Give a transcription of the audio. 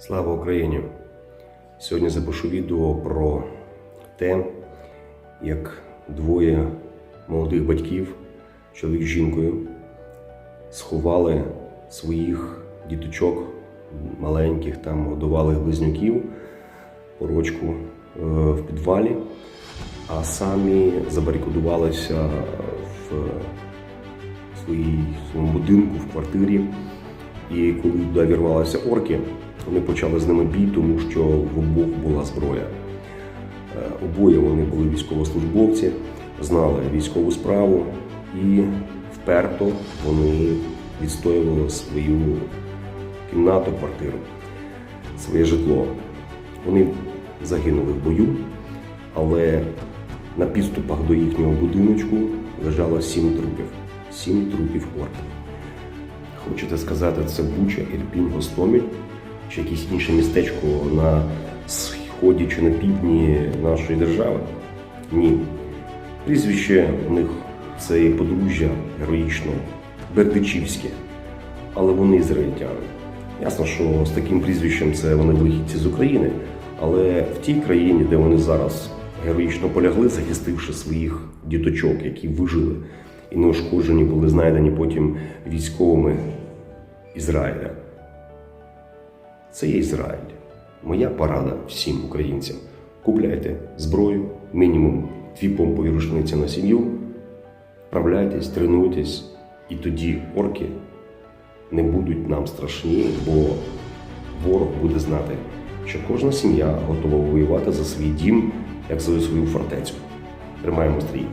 Слава Україні! Сьогодні запишу відео про те, як двоє молодих батьків, чоловік з жінкою, сховали своїх діточок маленьких, там годували близнюків порочку е, в підвалі, а самі забарикадувалися в своїй, своєму будинку, в квартирі. І коли туди вірвалися орки, вони почали з ними бій, тому що в обох була зброя. Е, Обоє вони були військовослужбовці, знали військову справу і вперто вони відстоювали свою кімнату, квартиру, своє житло. Вони загинули в бою, але на підступах до їхнього будиночку лежало сім трупів. Сім трупів орків. Хочете сказати, це Буча, Ірпінь, Гостомель чи якесь інше містечко на сході чи на півдні нашої держави? Ні. Прізвище у них це є подружжя героїчне, Бердичівське, але вони ізраїльтяни. Ясно, що з таким прізвищем це вони вихідці з України, але в тій країні, де вони зараз героїчно полягли, захистивши своїх діточок, які вижили і неушкоджені були знайдені потім військовими Ізраїля. Це є Ізраїль. Моя порада всім українцям. Купляйте зброю, мінімум дві помпові рушниці на сім'ю, вправляйтесь, тренуйтесь, і тоді орки не будуть нам страшні, бо ворог буде знати, що кожна сім'я готова воювати за свій дім, як за свою фортецю. Тримаємо стрій.